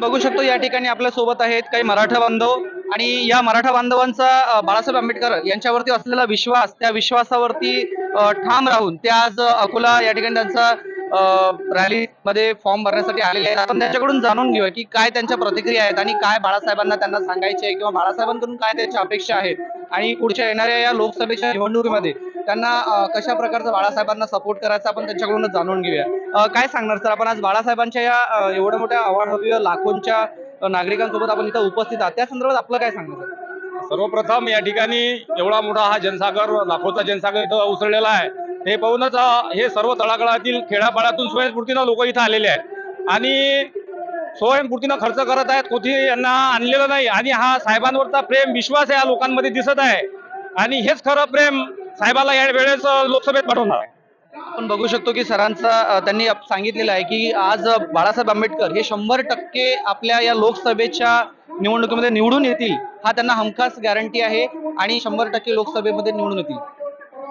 बघू शकतो या ठिकाणी आपल्यासोबत आहेत काही मराठा बांधव आणि या मराठा बांधवांचा बाळासाहेब आंबेडकर यांच्यावरती असलेला विश्वास त्या विश्वासावरती ठाम राहून ते आज अकोला या ठिकाणी त्यांचा रॅली मध्ये फॉर्म भरण्यासाठी आलेले आहेत. आपण त्यांच्याकडून जाणून घेऊया की काय त्यांच्या प्रतिक्रिया आहेत आणि काय बाळासाहेबांना त्यांना सांगायचे किंवा बाळासाहेबांकडून काय त्यांच्या अपेक्षा आहेत आणि पुढच्या येणाऱ्या या लोकसभेच्या निवडणुकीमध्ये त्यांना कशा प्रकारचा बाळासाहेबांना सपोर्ट करायचा आपण त्यांच्याकडूनच जाणून घेऊया. काय सांगणार सर आपण आज बाळासाहेबांच्या या एवढ्या मोठ्या अवाढव्य लाखोंच्या नागरिकांसोबत आपण इथं उपस्थित आहात. त्या संदर्भात आपलं काय सांगणार सर सर्वप्रथम या ठिकाणी एवढा मोठा हा जनसागर लाखोचा जनसागर इथं उसळलेला आहे. हे पाहूनच हे सर्व तळागाळातील खेड्यापाड्यातून स्वयंस्फूर्तीनं लोक इथं आलेले आहेत. आणि स्वयंस्फूर्तीनं खर्च करत आहेत कोठी यांना आणलेलं नाही. आणि हा साहेबांवरचा प्रेम विश्वास या लोकांमध्ये दिसत आहे. आणि हेच खरं प्रेम साहेबाला या वेळेस लोकसभेत पाठवणार आहे. आपण बघू शकतो की सरांचा त्यांनी सांगितलेलं आहे की आज बाळासाहेब आंबेडकर हे शंभर टक्के आपल्या या लोकसभेच्या निवडणुकीमध्ये निवडून येतील हा त्यांना हमखास गॅरंटी आहे आणि शंभर टक्के लोकसभेमध्ये निवडून येतील.